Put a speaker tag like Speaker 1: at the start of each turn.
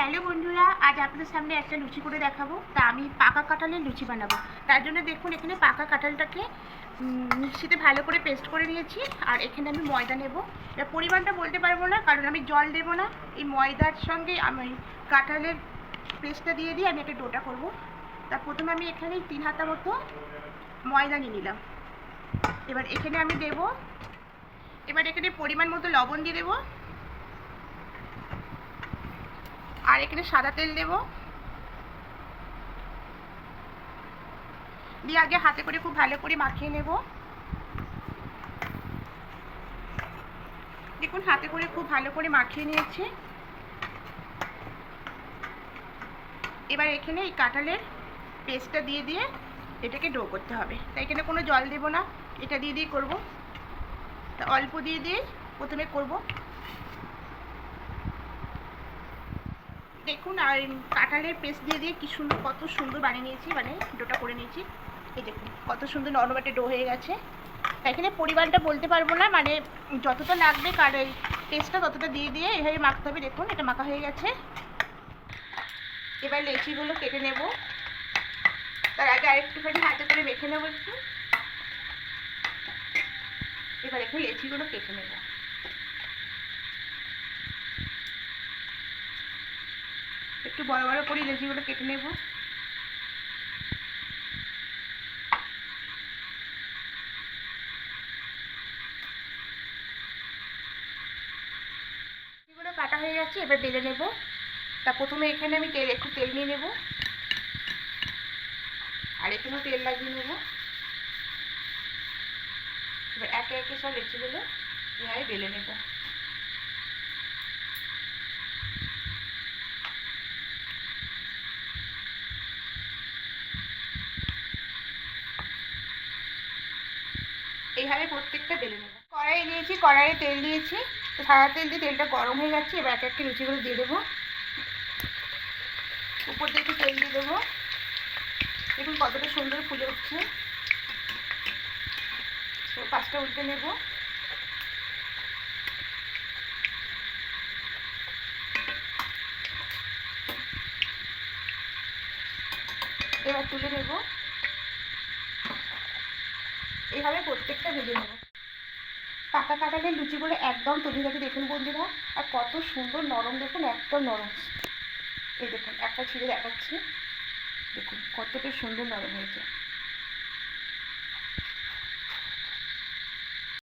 Speaker 1: Hello বন্ধুরা, আজ আপনাদের সামনে একটা লুচি করে দেখাবো। তা আমি পাকা কাঁঠালের লুচি বানাবো। তার জন্য দেখুন, এখানে পাকা কাঁঠালটাকে মিক্সিতে ভালো করে পেস্ট করে নিয়েছি। আর এখানে আমি ময়দা নেব। এবার পরিমাণটা বলতে পারব না, কারণ আমি জল দেবো না। এই ময়দার সঙ্গে আমি কাঁঠালের পেস্টটা দিয়ে দিয়ে আমি একটা ডোটা করব। তা প্রথমে আমি এখানে তিন হাতা মতো ময়দা নিয়ে নিলাম। এবার এখানে আমি দেব, এবার এখানে পরিমাণ মতো লবণ দিয়ে দেবো। আর এখানে সাদা তেল দেব। দিয়ে আগে হাতে করে খুব ভালো করে মাখিয়ে নেব। দেখুন, হাতে করে খুব ভালো করে মাখিয়ে নিয়েছি। এবার এখানে এই কাঁঠালের পেস্টটা দিয়ে দিয়ে এটাকে ডো করতে হবে। তাই এখানে কোনো জল দেব না, এটা দিয়ে দিয়ে করব। তা অল্প দিয়ে দিয়ে প্রথমে করব। দেখুন, আর কাঁঠালের পেস্ট দিয়ে দিয়ে কি সুন্দর, কত সুন্দর বানিয়ে নিয়েছি মানে ডোটা করে নিয়েছি। এই দেখুন, কত সুন্দর নরম ডো হয়ে গেছে। এখানে পরিমাণটা বলতে পারব না মানে যতটা লাগবে কার পেস্টটা ততটা দিয়ে দিয়ে এভাবে মাখতে হবে। দেখুন, এটা মাখা হয়ে গেছে। এবার লেচিগুলো কেটে নেব। তার আগে আরেকটুখানি হাতে করে মেখে নেব একটু। এবার একটু লেচিগুলো কেটে নেব একটু বড় বড় করে লেচিগুলো কেটে নেব। কাটা হয়ে গেছে, এবার বেলে নেব। তা প্রথমে এখানে আমি তেল, একটু তেল নিয়ে নেব। আর এখানেও তেল লাগিয়ে নেব। এবার একে একে সব লেচিগুলো এভাবে বেলে নেব। এইভাবে প্রত্যেকটা বেলে নেব। কড়াই নিয়েছি, কড়াইয়ে তেল দিয়েছি। তো সাদা তেল দিয়ে তেলটা গরম হয়ে যাচ্ছে, এবার এক একটা লুচিগুলো দিয়ে দেবো। উপর দিয়ে একটু তেল দিয়ে দেবো। দেখুন কতটা সুন্দর ফুলে উঠছে। পাঁচটা উল্টে নেব। এবার তুলে নেব। এইভাবে প্রত্যেকটা ভেজে নেব। পাকা কাঁঠালের লুচিগুলো একদম তৈরি থাকে দেখুন বন্ধুরা, আর কত সুন্দর নরম, দেখুন একদম নরম। এই দেখুন, একটা ছিঁড়ে দেখাচ্ছি। দেখুন, কতটা সুন্দর নরম হয়েছে।